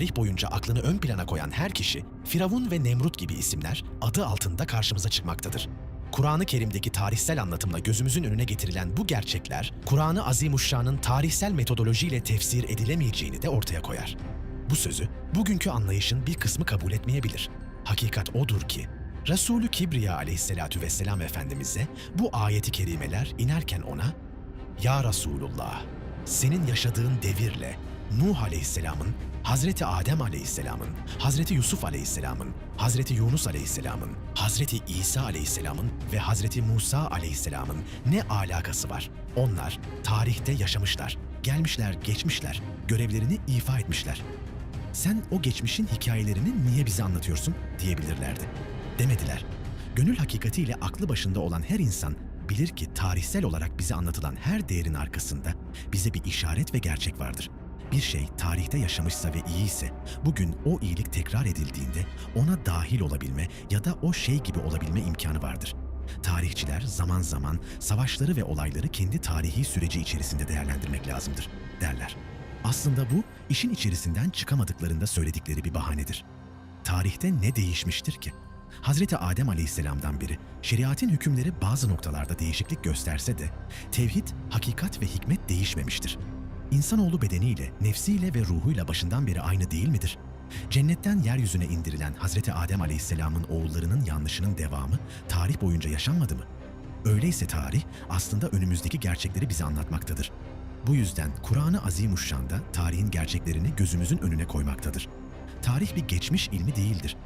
Tarih boyunca aklını ön plana koyan her kişi, Firavun ve Nemrut gibi isimler adı altında karşımıza çıkmaktadır. Kur'an-ı Kerim'deki tarihsel anlatımla gözümüzün önüne getirilen bu gerçekler, Kur'an-ı Azimuşşan'ın tarihsel metodolojiyle tefsir edilemeyeceğini de ortaya koyar. Bu sözü bugünkü anlayışın bir kısmı kabul etmeyebilir. Hakikat odur ki, Resulü Kibriya aleyhissalatu vesselam Efendimiz'e bu ayeti kerimeler inerken ona, Ya Resulullah, senin yaşadığın devirle Nuh aleyhisselamın, Hazreti Adem aleyhisselamın, Hazreti Yusuf aleyhisselamın, Hazreti Yunus aleyhisselamın, Hazreti İsa aleyhisselamın ve Hazreti Musa aleyhisselamın ne alakası var? Onlar tarihte yaşamışlar, gelmişler, geçmişler, görevlerini ifa etmişler. Sen o geçmişin hikayelerini niye bize anlatıyorsun diyebilirlerdi. Demediler. Gönül hakikatiyle aklı başında olan her insan bilir ki tarihsel olarak bize anlatılan her değerin arkasında bize bir işaret ve gerçek vardır. Bir şey tarihte yaşamışsa ve iyiyse, bugün o iyilik tekrar edildiğinde ona dahil olabilme ya da o şey gibi olabilme imkanı vardır. Tarihçiler zaman zaman savaşları ve olayları kendi tarihi süreci içerisinde değerlendirmek lazımdır, derler. Aslında bu, işin içerisinden çıkamadıklarında söyledikleri bir bahanedir. Tarihte ne değişmiştir ki? Hazreti Adem Aleyhisselam'dan beri şeriatin hükümleri bazı noktalarda değişiklik gösterse de tevhid, hakikat ve hikmet değişmemiştir. İnsanoğlu bedeniyle, nefsiyle ve ruhuyla başından beri aynı değil midir? Cennetten yeryüzüne indirilen Hazreti Adem Aleyhisselam'ın oğullarının yanlışının devamı tarih boyunca yaşanmadı mı? Öyleyse tarih aslında önümüzdeki gerçekleri bize anlatmaktadır. Bu yüzden Kur'an-ı Azimuşşan'da tarihin gerçeklerini gözümüzün önüne koymaktadır. Tarih bir geçmiş ilmi değildir.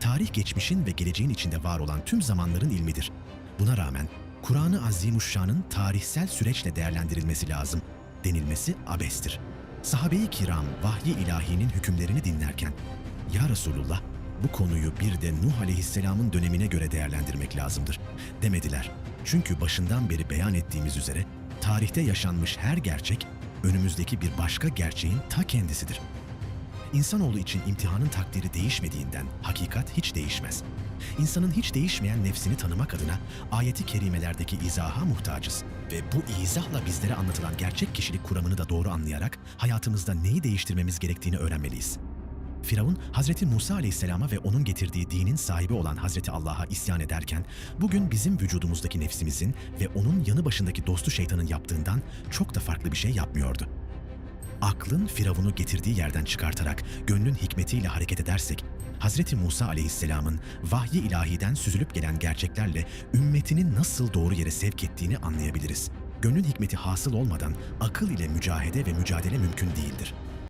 Tarih geçmişin ve geleceğin içinde var olan tüm zamanların ilmidir. Buna rağmen Kur'an-ı Azimuşşan'ın tarihsel süreçle değerlendirilmesi lazım denilmesi abestir. Sahabe-i kiram vahyi ilahinin hükümlerini dinlerken, Ya Resulullah bu konuyu bir de Nuh aleyhisselamın dönemine göre değerlendirmek lazımdır demediler. Çünkü başından beri beyan ettiğimiz üzere tarihte yaşanmış her gerçek önümüzdeki bir başka gerçeğin ta kendisidir. İnsanoğlu için imtihanın takdiri değişmediğinden hakikat hiç değişmez. İnsanın hiç değişmeyen nefsini tanımak adına ayeti kerimelerdeki izaha muhtacız. Ve bu izahla bizlere anlatılan gerçek kişilik kuramını da doğru anlayarak hayatımızda neyi değiştirmemiz gerektiğini öğrenmeliyiz. Firavun, Hazreti Musa Aleyhisselam'a ve onun getirdiği dinin sahibi olan Hazreti Allah'a isyan ederken, bugün bizim vücudumuzdaki nefsimizin ve onun yanı başındaki dostu şeytanın yaptığından çok da farklı bir şey yapmıyordu aklın Firavun'u getirdiği yerden çıkartarak gönlün hikmetiyle hareket edersek, Hazreti Musa aleyhisselamın vahyi ilahiden süzülüp gelen gerçeklerle ümmetini nasıl doğru yere sevk ettiğini anlayabiliriz. Gönlün hikmeti hasıl olmadan akıl ile mücahede ve mücadele mümkün değildir.